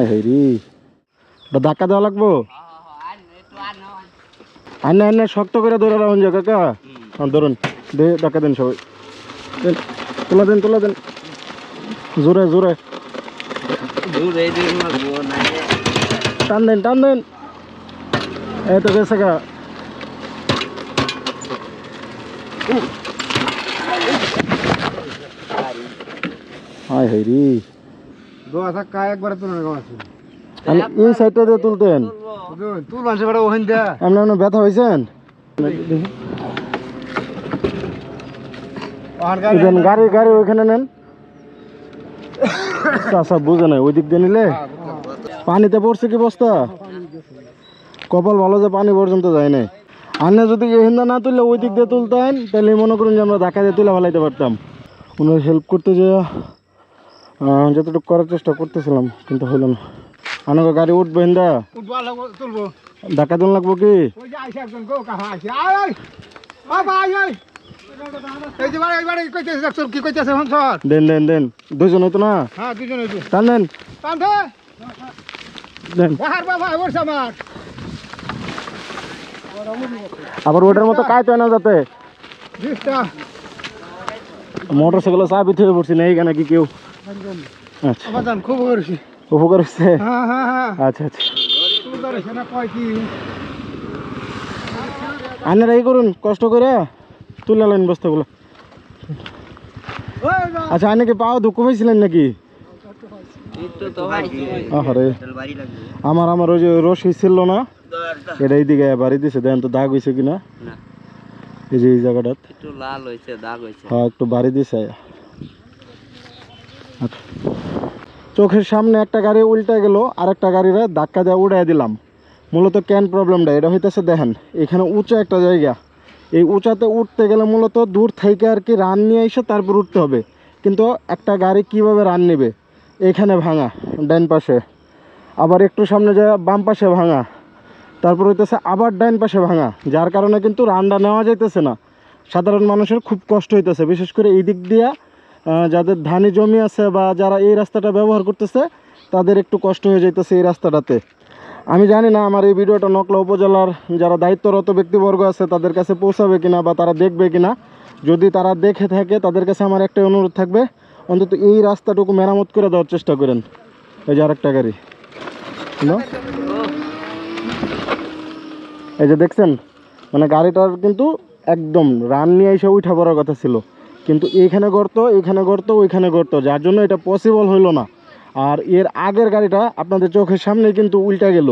High high রে। ওটা ধাক্কা দেওয়া লাগবো? আন্না আন্না শক্ত করে ধরে রাখুন যা কাকা। ধরুন দে ধাক্কা দেন সবাই। দেন তোলা দেন তোলা দেন। জোরে জোরে। টান দেন টান দেন। এই তো গেছে গা। হাই হাই রে। দোয়া থাকা একবার তুলে না আছে। আমি এই সাইডটা দিয়ে তুলতেন। তুল মানুষের বেড়া ওখান দিয়া। আপনার ব্যথা হয়েছেন গাড়ি গাড়ি ওইখানে নেন। চাষা বুঝে নাই ওই দিক দিয়ে নিলে? পানিতে পড়ছে কি বস্তা? কপাল ভালো যে পানি পর্যন্ত যায় নাই। আনে যদি এহিন্দা না তুললে ওই দিক দিয়ে তুলতেন তাহলে মনে করুন যে আমরা ধাক্কা দিয়ে তুলে ফেলাইতে পারতাম। ওনার হেল্প করতে যে আহ, যতটুকু করার চেষ্টা করতেছিলাম কিন্তু হইল না। আনাকে গাড়ি উঠবে হিন্দা উঠবা লাগবো তুলবো। ধাক্কা দিন লাগবো কি? দেন দেন দেন। দুজন হইতো না? হ্যাঁ টান দেন। আবার ওটার মতো কাজ হয় না যাতে? মোটর সাইকেল চাবি থেকে পড়ছি না এইখানে কি কেউ? আচ্ছা। খুব উপকার হচ্ছে হ্যাঁ হ্যাঁ হ্যাঁ। আচ্ছা আচ্ছা। এই করুন কষ্ট করে তুলে আলেন বস্তাগুলো? আচ্ছা আনে কি পাও দুঃখ পাইছিলেন নাকি? আরে আমার আমার ওই যে রশি ছিল না এটা এইদিকে বাড়ি দিছে দেখেন তো দাগ হয়েছে কিনা? না। এই যে এই জায়গাটা একটু লাল হয়েছে দাগ হয়েছে। হ্যাঁ একটু বাড়ি দিছে। আচ্ছা। চোখের সামনে একটা গাড়ি উল্টে গেল আর একটা গাড়িরে ধাক্কা দিয়ে উড়াই দিলাম। মূলত ক্যান প্রবলেমটা? এটা হইতেছে দেখেন এখানে উঁচা একটা জায়গা। এই উঁচাতে উঠতে গেলে মূলত দূর থেকে আর কি রান নিয়ে এসে তারপর উঠতে হবে। কিন্তু একটা গাড়ি কীভাবে রান নেবে? এখানে ভাঙা ডাইন পাশে। আবার একটু সামনে যায় বাম পাশে ভাঙা। তারপর হইতেছে আবার ডাইন পাশে ভাঙা, যার কারণে কিন্তু রানটা নেওয়া যাইতেছে না। সাধারণ মানুষের খুব কষ্ট হইতেছে, বিশেষ করে এই দিক দিয়া যাদের ধানি জমি আছে বা যারা এই রাস্তাটা ব্যবহার করতেছে, তাদের একটু কষ্ট হয়ে যাইতেছে এই রাস্তাটাতে। আমি জানি না আমার এই ভিডিওটা নকলা উপজেলার যারা দায়িত্বরত ব্যক্তিবর্গ আছে, তাদের কাছে পৌঁছাবে কিনা বা তারা দেখবে কিনা। যদি তারা দেখে থাকে, তাদের কাছে আমার একটাই অনুরোধ থাকবে, অন্তত এই রাস্তাটুকু মেরামত করে দেওয়ার চেষ্টা করেন। এই যে আরেকটা গাড়ি। এই যে দেখছেন মানে গাড়িটার কিন্তু একদম রান নিয়ে এসে উঠা পড়ার কথা ছিল। কিন্তু এইখানে গর্ত এইখানে গর্ত, ওইখানে গর্ত, যার জন্য এটা পসিবল হইল না। আর এর আগের গাড়িটা আপনাদের চোখের সামনে কিন্তু উল্টা গেল।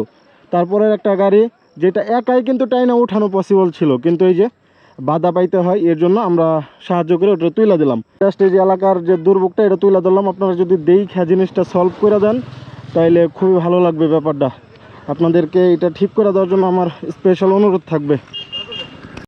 তারপরের একটা গাড়ি, যেটা একাই কিন্তু টাইনা উঠানো পসিবল ছিল, কিন্তু এই যে বাধা পাইতে হয়, এর জন্য আমরা সাহায্য করে ওটা তুলে দিলাম। জাস্ট এই যে এলাকার যে দুর্ভোগটা, এটা তুলে দিলাম আপনারা যদি দেখা জিনিসটা সলভ করে দেন, তাইলে খুবই ভালো লাগবে ব্যাপারটা। আপনাদেরকে এটা ঠিক করে দেওয়ার জন্য আমার স্পেশাল অনুরোধ থাকবে।